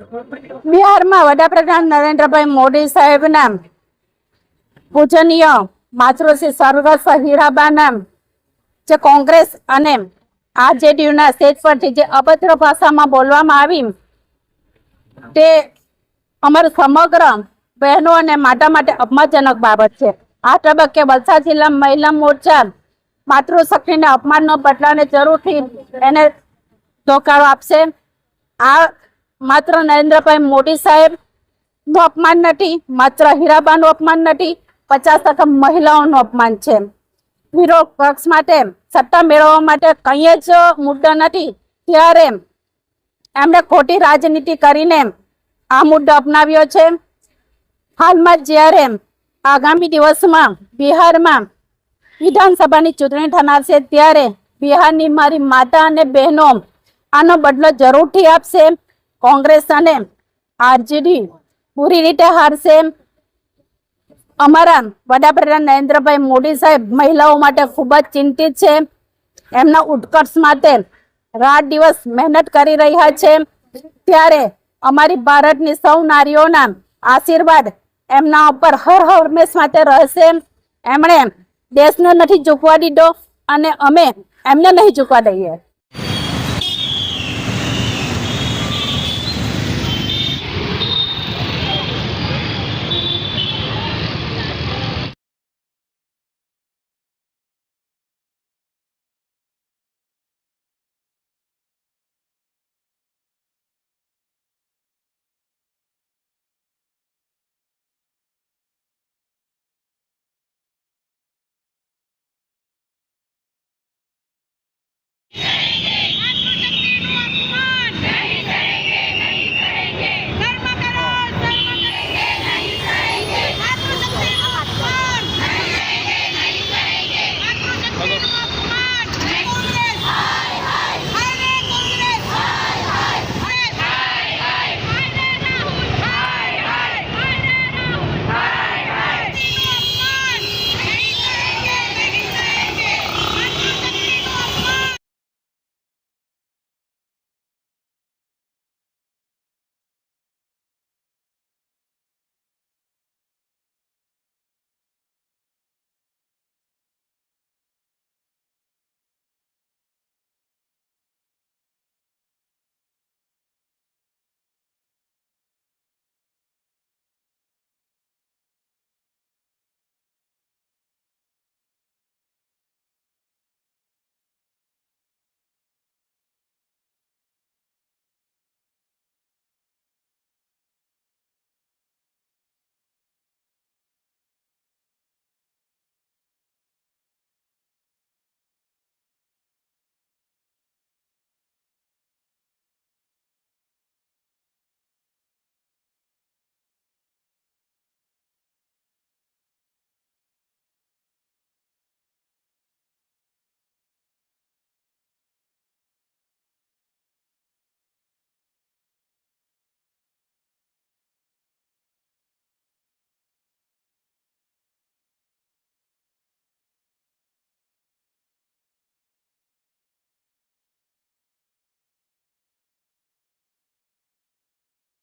બિહારમાં વડાપ્રધાન નરેન્દ્રભાઈ મોદી સાહેબના પૂજનીય માતૃશ્રી સ્વર્ગસ્થ હીરાબાના જે કોંગ્રેસ અને આરજેડીયુના સ્ટેજ પરથી જે અભદ્ર ભાષામાં બોલવામાં આવી, તે અમારું સમગ્ર બહેનો અને માતા માટે અપમાનજનક બાબત છે. આ તબક્કે વલસાડ જિલ્લા મહિલા મોરચા માતૃશક્તિને અપમાનનો બદલાને જરૂરથી એને ધોકારો આપશે. આ માત્ર નરેન્દ્રભાઈ મોદી સાહેબનું અપમાન નથી, માત્ર હીરાબાનું અપમાન નથી, પચાસ ટકા મહિલાઓનું અપમાન છે. વિરોધ પક્ષ માટે, સત્તા મેળવવા માટે કંઈ જ મુદ્દો નથી. ત્યારે એમણે ખોટી રાજનીતિ કરીને આ મુદ્દો અપનાવ્યો છે. હાલમાં જ્યારે આગામી દિવસમાં બિહારમાં વિધાનસભાની ચૂંટણી થનાર છે, ત્યારે બિહારની મારી માતા અને બહેનો આનો બદલો જરૂરથી આપશે. કોંગ્રેસ અને આરજેડી પૂરી રીતે હારશે અમારા વડાપ્રધાન નરેન્દ્રભાઈ મોદી સાહેબ મહિલાઓ માટે ખૂબ જ ચિંતિત છે. એમના ઉત્કર્ષ માટે રાત દિવસ મહેનત કરી રહ્યા છે. ત્યારે અમારી ભારતની સૌ નારીઓના આશીર્વાદ એમના ઉપર હર હંમેશ માટે રહેશે. એમણે દેશને નથી ઝૂકવા દીધો અને અમે એમને નહીં ઝૂકવા દઈએ.